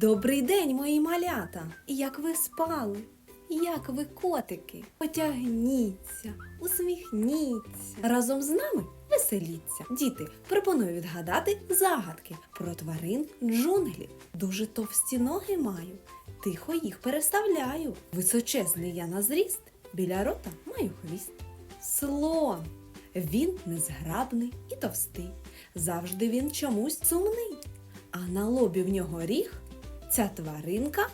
Добрий день, мої малята! Як ви спали? Як ви котики? Потягніться, усміхніться. Разом з нами веселіться. Діти, пропоную відгадати загадки про тварин джунглів. Дуже товсті ноги маю, тихо їх переставляю. Височезний я на зріст, біля рота маю хвіст. Слон. Він незграбний і товстий. Завжди він чомусь сумний. А на лобі в нього ріг ця тваринка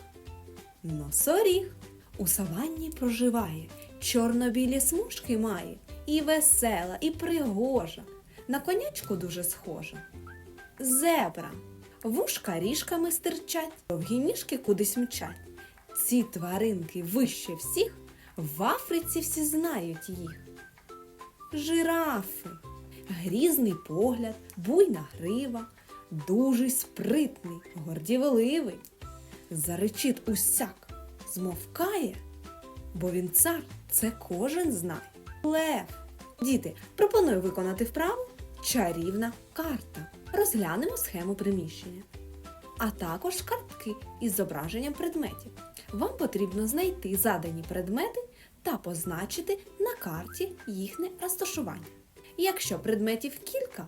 носоріг. У саванні проживає, чорно-білі смужки має, і весела, і пригожа. На конячку дуже схожа. Зебра. Вушка ріжками стирчать, довгі ніжки кудись мчать. Ці тваринки вище всіх, в Африці всі знають їх. Жирафи. Грізний погляд, буйна грива, дуже спритний, гордівливий. Заречить усяк, змовкає, бо він цар, це кожен знає. Лев. Діти, пропоную виконати вправу чарівна карта. Розглянемо схему приміщення, а також картки із зображенням предметів. Вам потрібно знайти задані предмети та позначити на карті їхнє розташування. Якщо предметів кілька,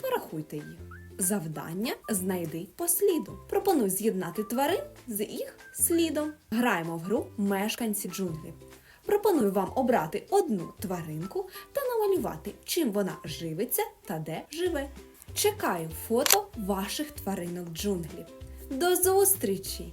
порахуйте їх. Завдання знайди по сліду. Пропоную з'єднати тварин з їх слідом. Граємо в гру мешканці джунглів. Пропоную вам обрати одну тваринку та намалювати, чим вона живиться та де живе. Чекаю фото ваших тваринок джунглів. До зустрічі!